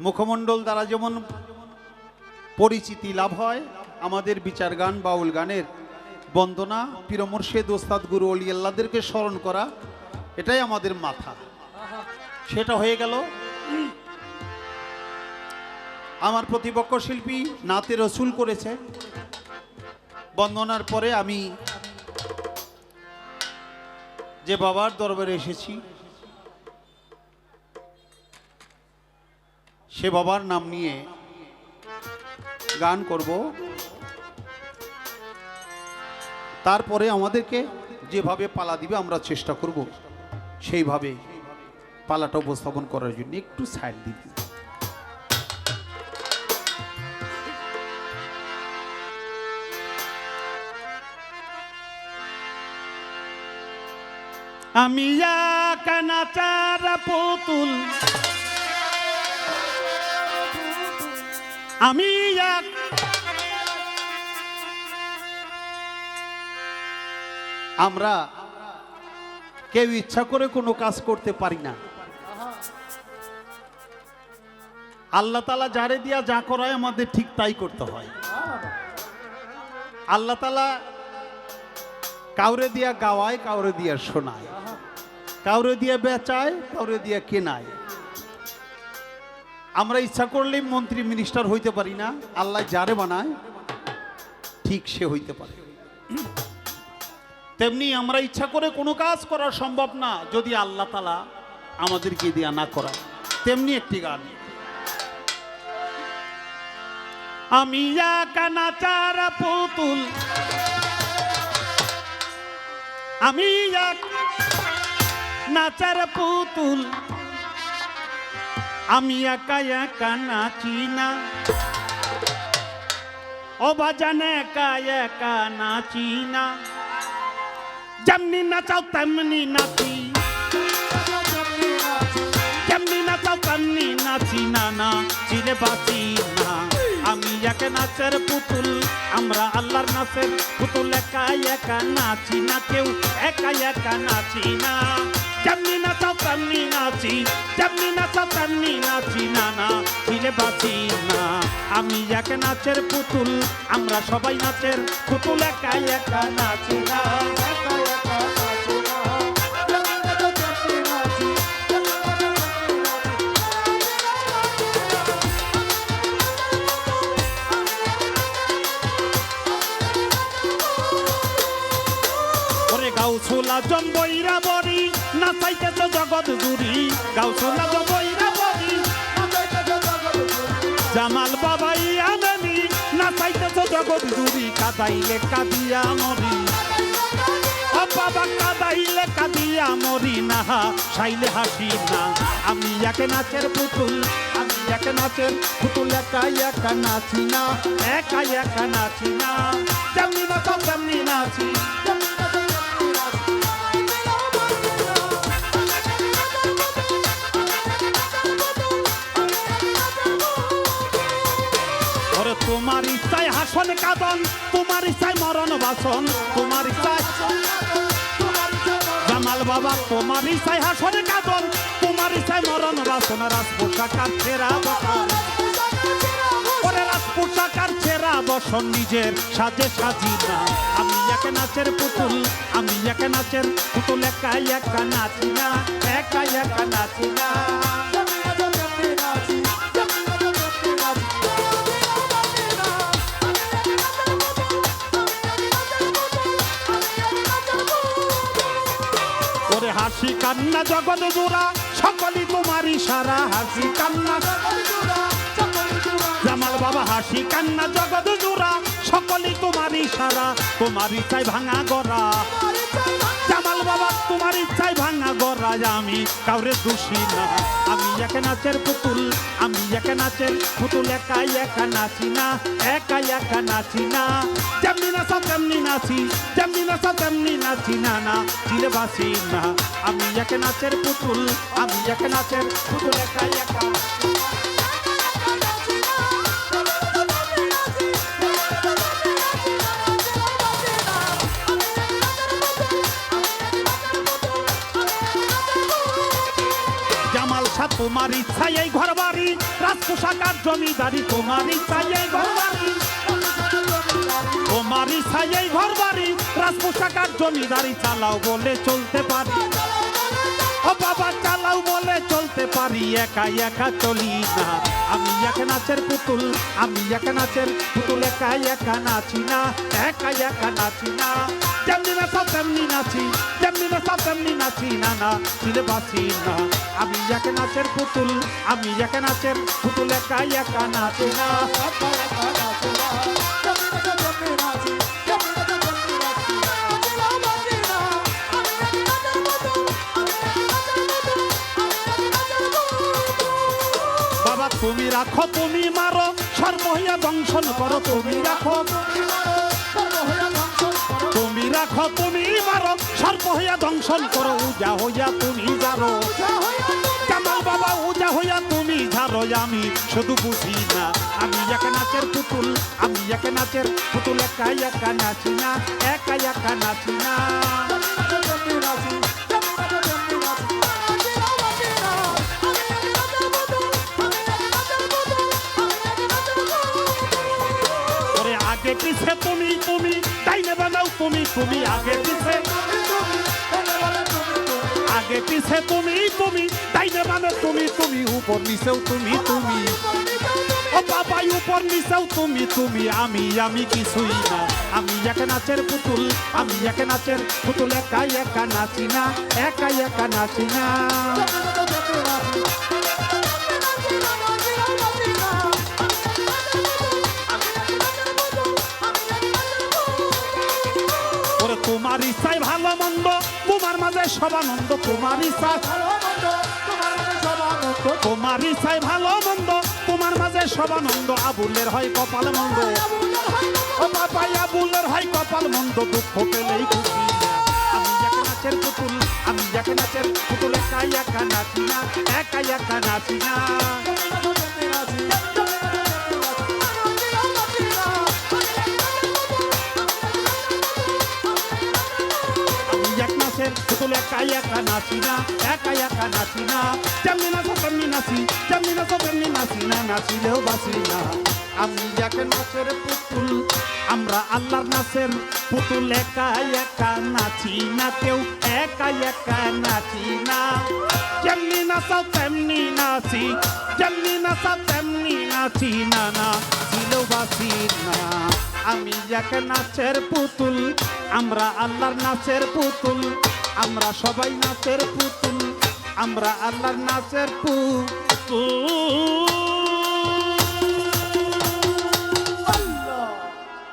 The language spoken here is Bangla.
মুখমণ্ডল দ্বারা যেমন পরিচিতি লাভ হয়, আমাদের বিচার গান, বাউল গানের বন্দনা পীর মুর্শেদ ওস্তাদ গুরু অলি আল্লাদেরকে স্মরণ করা, এটাই আমাদের মাথা। সেটা হয়ে গেল। আমার প্রতিপক্ষ শিল্পী নাতে রসুল করেছে। বন্দনার পরে আমি যে বাবার দরবারে এসেছি। সে বাবার নাম নিয়ে গান করব। তারপরে আমাদেরকে যেভাবে পালা দিবে আমরা চেষ্টা করব, সেইভাবে পালাটা উপস্থাপন করার জন্য একটু সাইড দিবি আমি কানাচার পুতুল আমি এক। আমরা কেউ ইচ্ছা করে কোনো কাজ করতে পারি না। আল্লাহ তালা যারে দিয়া যা করায় আমাদের ঠিক তাই করতে হয়। আল্লাহ তালা কাউরে দিয়া গাওয়ায়, কাউরে দিয়া শোনায়। কাউরে দিয়া বেচায়, কাউরে দিয়া কেনায়। আমরা ইচ্ছা করলেই মন্ত্রী মিনিস্টার হইতে পারি না। আল্লাহ যারে বানায়, ঠিক সে হইতে পারে। তেমনি আমরা ইচ্ছা করে কোনো কাজ করা সম্ভব না, যদি আল্লাহ তালা আমাদেরকে দিয়া না করা তেমনি একটি গান। আমি পুতুল। আমি নাচার পুতুল। আমি একা একা নাচি না। ও বাজান, একা একা নাচি না। যেমনি নাচাও তেমনি নাচি। যেমনি নাচাও তেমনি নাচি না না, চিরে বাঁচি না। একে নাচের পুতুল, আমরা আল্লাহর নাচের পুতুল একা একা নাচি না কেউ একা একা নাচি না। যেমনি নাচাও তেমনি নাচি, যেমনি নাচাও তেমনি নাচি না না চিনে বাঁচি না। আমি একে নাচের পুতুল, আমরা সবাই নাচের পুতুল একা একা নাচি না। গাউছুলা জম্বইরা বড়ি নাচাইতেছ জগৎ জুড়ি গাউছুলা জম্বইরা বড়ি জামাল বাবাই আনানি নাচাইতেছ জগৎ জুড়ি, কাদাইলে কাদিয়া মরি। বাবা, কাদাইলে কাদিয়া মরি না, সাইলে হাসি না। আমি একে নাচের পুতুল, আমি একে নাচের পুতুল একা একা নাচি না একা একা নাচি না। যেমনি নাচো তেমনি নাচি। তোমার ইচ্ছায় হাসন কাদন, তোমার ইচ্ছায় মরণ বাসন, তোমার ইচ্ছায় জামাল বাবা, তোমার ইচ্ছায় হাসন কাদন, তোমার ইচ্ছায় মরণ বাসন রাজ পোশাকার ছেঁড়া বসন। বসন, নিজের সাজে সাজি না আমি একে নাচের পুতুল, আমি একে নাচের পুতুল একা একা নাচি না একা একা নাচি না হাসি কান্না, জগৎ জোড়া সকলি তোমার ইশারা হাসি কান্না। জামাল বাবা, হাসি কান্না, জগৎ জোড়া সকলি তোমার ইশারা তোমার ইচ্ছায় ভাঙা গড়া। জামাল বাবা, তোমার ইচ্ছায় ভাঙা গড়া আমি, কাউরে দোষী না। আমি একে নাচের পুতুল, আমি একে নাচের পুতুল একা একা নাচি না একা একা নাচি না। যেমনি নাচা, তেমনি নাচি, যেমনি নাচা, তেমনি নাচি না না চিরে বাসি না। আমি একে নাচের পুতুল, আমি একে নাচের পুতুল একা একা তোমার ইচ্ছাই এই ঘর বাড়ি রাজপোশাকার জমিদারি, তোমার ইচ্ছাই এই ঘর বাড়ি তোমার ইচ্ছাই এই ঘর বাড়ি রাজপোশাকার জমিদারি চালাও বলে চলতে পারি। ও বাবা, চালাও বলে চলতে পারি, একা একা চলি না। আমি এক নাচের পুতুল, আমি এক নাচের পুতুল, একা একা নাচি না, একা একা নাচি না। যেমনি নাচাও তেমনি নাচি, যেমনি নাচাও তেমনি নাচি না না ছিলে বাঁচি না। আমি এক নাচের পুতুল, আমি এক নাচের পুতুল, একা একা নাচি না। রাখো তুমি মারো সর্বহিয়া দংশন করো তুমি রাখো। তুমি রাখো তুমি মারো সর্ব হইয়া দংশন করো, উজা হইয়া তুমি যারো কামাল বাবা, উজা হইয়া তুমি ঝাড়ো আমি শুধু বুঝি না। আমি একা নাচের পুতুল, আমি একা নাচের পুতুল, একা একা নাচি না, একা একা নাচি না। আগে পিছে তুমি তুমি ডাইনে বানাও তুমি তুমি আগে পিছে। আগে পিছে তুমি তুমি ডাইনে মানে তুমি তুমি, উপর নিচেও তুমি তুমি। ও বাবাই, উপর নিচেও তুমি তুমি, আমি আমি কিছুই না। আমি একা নাচের পুতুল, আমি একা নাচের পুতুল একা একা নাচি না একা একা নাচি না। তোমার ইচ্ছাই ভালো মন্দ, তোমার মাঝে সবানন্দ তোমার ইচ্ছা তোমার ইচ্ছাই ভালো মন্দ, তোমার মাঝে সবানন্দ আবুলের হয় কপাল মন্দ। ও বাবা আবুলের হয় কপাল মন্দ, দুঃখ পেলেই খুশি। আমি একা নাচের পুতুল, আমি একা নাচের পুতুল, একা একা নাচি না, একা একা নাচি না। পুতুল একা একা নাচি না একা একা নাচি না। যেমনি নাচো, তেমনি নাচি, যেমনি নাচো, তেমনি নাচি না, নাচিলেও বাসি না। আমি এক নাচের পুতুল, আমরা আল্লাহর নাচের পুতুল। একা একা নাচি না, কেউ একা একা নাচি না। যেমনি নাচাও, তেমনি নাচি, যেমনি নাচাও, তেমনি নাচি না না ছিলেও বাসি না। আমি এক নাচের পুতুল, আমরা আল্লাহর নাচের পুতুল। আমরা সবাই নাচের পুতুল আমরা আল্লাহর নাচের পুতুল।